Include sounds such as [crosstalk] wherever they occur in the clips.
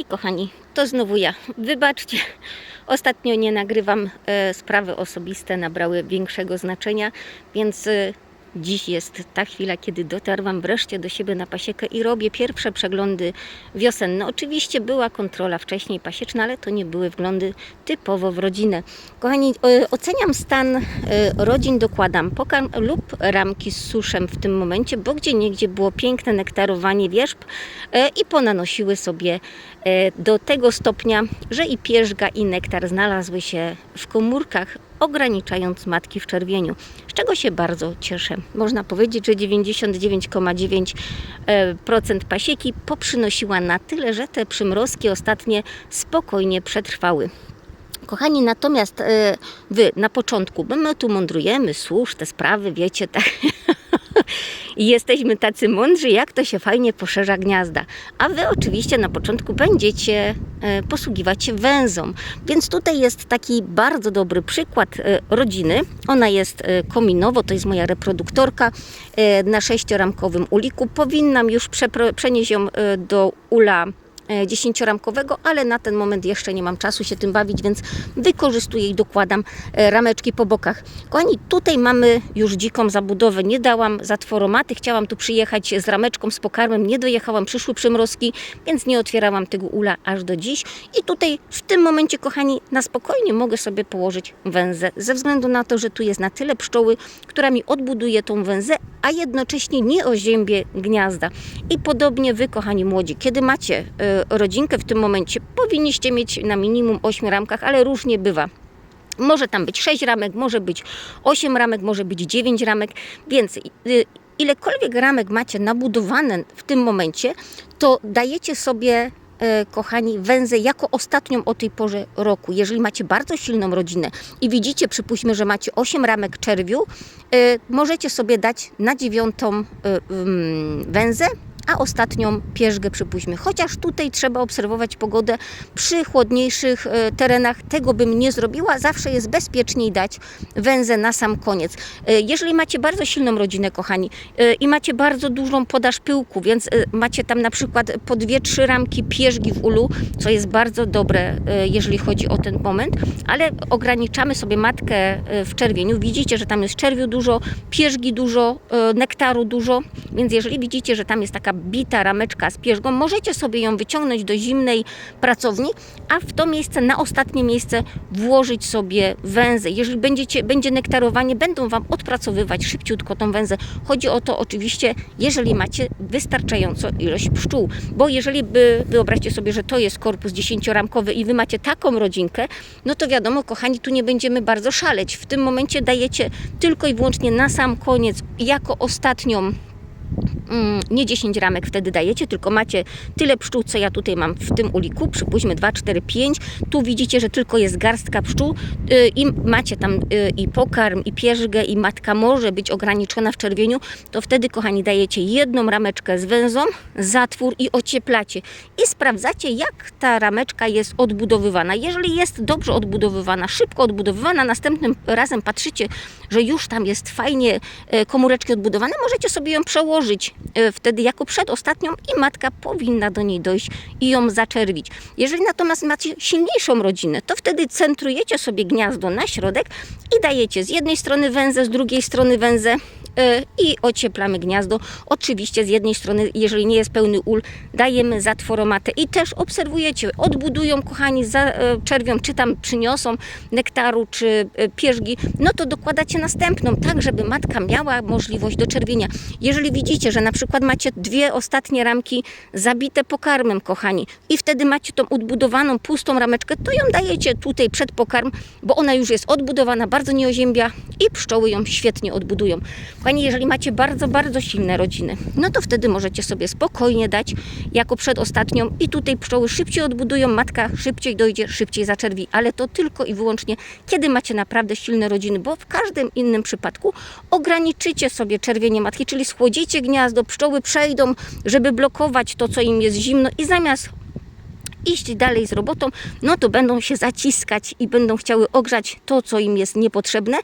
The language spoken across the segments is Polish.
I kochani, to znowu ja. Wybaczcie, ostatnio nie nagrywam. E, sprawy osobiste nabrały większego znaczenia, więc e, dziś jest ta chwila, kiedy dotarłam wreszcie do siebie na pasiekę i robię pierwsze przeglądy wiosenne. Oczywiście była kontrola wcześniej pasieczna, ale to nie były wglądy typowo w rodzinę. Kochani, e, oceniam stan e, rodzin, dokładam pokarm lub ramki z suszem w tym momencie, bo gdzie niegdzie było piękne nektarowanie wierzb e, i ponanosiły sobie do tego stopnia, że i pierzga i nektar znalazły się w komórkach, ograniczając matki w czerwieniu, z czego się bardzo cieszę. Można powiedzieć, że 99,9% e, pasieki poprzynosiła na tyle, że te przymrozki ostatnie spokojnie przetrwały. Kochani, natomiast e, wy na początku, bo my tu mądrujemy, służ, te sprawy, wiecie, tak. [laughs] I jesteśmy tacy mądrzy, jak to się fajnie poszerza gniazda. A wy oczywiście na początku będziecie e, posługiwać się węzą. Więc tutaj jest taki bardzo dobry przykład e, rodziny. Ona jest e, kominowo, to jest moja reproduktorka na sześcioramkowym uliku. Powinnam już przenieść ją do ula dziesięcioramkowego, ale na ten moment jeszcze nie mam czasu się tym bawić, więc wykorzystuję i dokładam e, rameczki po bokach. Kochani, tutaj mamy już dziką zabudowę. Nie dałam zatworomaty, chciałam tu przyjechać z rameczką, z pokarmem, nie dojechałam, przyszły przymrozki, więc nie otwierałam tego ula aż do dziś. I tutaj w tym momencie, kochani, na spokojnie mogę sobie położyć węzę, ze względu na to, że tu jest na tyle pszczoły, która mi odbuduje tą węzę, a jednocześnie nie oziębie gniazda. I podobnie wy, kochani młodzi, kiedy macie e, rodzinkę w tym momencie, powinniście mieć na minimum 8 ramkach, ale różnie bywa. Może tam być 6 ramek, może być 8 ramek, może być 9 ramek, więc y, ilekolwiek ramek macie nabudowane w tym momencie, to dajecie sobie e, kochani, węzę jako ostatnią o tej porze roku. Jeżeli macie bardzo silną rodzinę i widzicie, przypuśćmy, że macie 8 ramek czerwiu, e, możecie sobie dać na dziewiątą e, mm, węzę, a ostatnią pierzgę przypuśćmy. Chociaż tutaj trzeba obserwować pogodę przy chłodniejszych e, terenach. Tego bym nie zrobiła. Zawsze jest bezpieczniej dać węzę na sam koniec. E, Jeżeli macie bardzo silną rodzinę, kochani, e, i macie bardzo dużą podaż pyłku, więc macie tam na przykład po dwie, trzy ramki pierzgi w ulu, co jest bardzo dobre, jeżeli chodzi o ten moment, ale ograniczamy sobie matkę w czerwieniu. Widzicie, że tam jest czerwiu dużo, pierzgi dużo, nektaru dużo, więc jeżeli widzicie, że tam jest taka bita rameczka z pierzgą, możecie sobie ją wyciągnąć do zimnej pracowni, a w to miejsce, na ostatnie miejsce włożyć sobie węzę. Jeżeli będziecie, będzie nektarowanie, będą Wam odpracowywać szybciutko tą węzę. Chodzi o to oczywiście, jeżeli macie wystarczająco ilość pszczół, bo jeżeli by, wyobraźcie sobie, że to jest korpus dziesięcioramkowy i Wy macie taką rodzinkę, no to wiadomo, kochani, tu nie będziemy bardzo szaleć. W tym momencie dajecie tylko i wyłącznie na sam koniec, jako ostatnią nie 10 ramek wtedy dajecie, tylko macie tyle pszczół, co ja tutaj mam w tym uliku, przypuśćmy 2, 4, 5. Tu widzicie, że tylko jest garstka pszczół y, i macie tam y, i pokarm, i pierzgę, i matka może być ograniczona w czerwieniu, to wtedy, kochani, dajecie jedną rameczkę z węzą, zatwór i ocieplacie. I sprawdzacie, jak ta rameczka jest odbudowywana. Jeżeli jest dobrze odbudowywana, szybko odbudowywana, następnym razem patrzycie, że już tam jest fajnie e, komóreczki odbudowane, możecie sobie ją przełożyć e, wtedy jako przedostatnią i matka powinna do niej dojść i ją zaczerwić. Jeżeli natomiast macie silniejszą rodzinę, to wtedy centrujecie sobie gniazdo na środek i dajecie z jednej strony węzę, z drugiej strony węzę i ocieplamy gniazdo. Oczywiście z jednej strony, jeżeli nie jest pełny ul, dajemy zatworomatę i też obserwujecie, odbudują kochani e, czerwią, czy tam przyniosą nektaru, czy e, pierzgi, no to dokładacie następną, tak żeby matka miała możliwość doczerwienia. Jeżeli widzicie, że na przykład macie dwie ostatnie ramki zabite pokarmem, kochani, i wtedy macie tą odbudowaną, pustą rameczkę, to ją dajecie tutaj przed pokarm, bo ona już jest odbudowana, bardzo nie oziębia i pszczoły ją świetnie odbudują. Kochani, jeżeli macie bardzo, bardzo silne rodziny, no to wtedy możecie sobie spokojnie dać jako przedostatnią i tutaj pszczoły szybciej odbudują, matka szybciej dojdzie, szybciej zaczerwi, ale to tylko i wyłącznie, kiedy macie naprawdę silne rodziny, bo w każdym innym przypadku ograniczycie sobie czerwienie matki, czyli schłodzicie gniazdo, pszczoły przejdą, żeby blokować to, co im jest zimno i zamiast iść dalej z robotą, no to będą się zaciskać i będą chciały ogrzać to, co im jest niepotrzebne.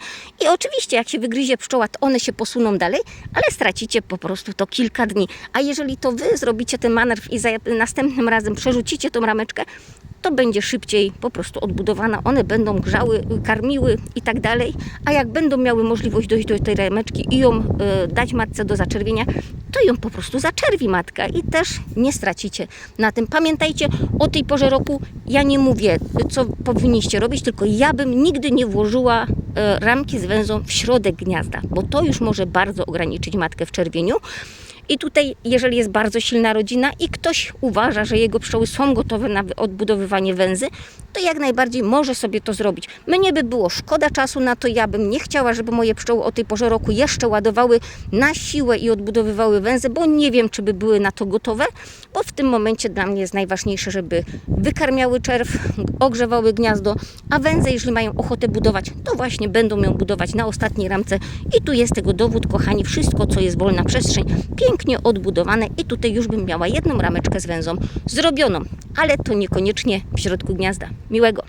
I oczywiście, jak się wygryzie pszczoła, to one się posuną dalej, ale stracicie po prostu to kilka dni. A jeżeli to wy zrobicie ten manewr i za następnym razem przerzucicie tą rameczkę, to będzie szybciej po prostu odbudowana. One będą grzały, karmiły i tak dalej. A jak będą miały możliwość dojść do tej rameczki i ją e, dać matce do zaczerwienia, to ją po prostu zaczerwi matka i też nie stracicie na tym. Pamiętajcie, o tej porze roku ja nie mówię, co powinniście robić, tylko ja bym nigdy nie włożyła e, ramki z węzą w środek gniazda, bo to już może bardzo ograniczyć matkę w czerwieniu. I tutaj, jeżeli jest bardzo silna rodzina i ktoś uważa, że jego pszczoły są gotowe na wy- odbudowywanie węzy, to jak najbardziej może sobie to zrobić. Mnie by było szkoda czasu na to, ja bym nie chciała, żeby moje pszczoły o tej porze roku jeszcze ładowały na siłę i odbudowywały węzy, bo nie wiem, czy by były na to gotowe, bo w tym momencie dla mnie jest najważniejsze, żeby wykarmiały czerw, ogrzewały gniazdo, a węzy, jeżeli mają ochotę budować, to właśnie będą ją budować na ostatniej ramce i tu jest tego dowód, kochani, wszystko, co jest wolna przestrzeń, pięknie odbudowane i tutaj już bym miała jedną rameczkę z węzą zrobioną, ale to niekoniecznie w środku gniazda. Miłego!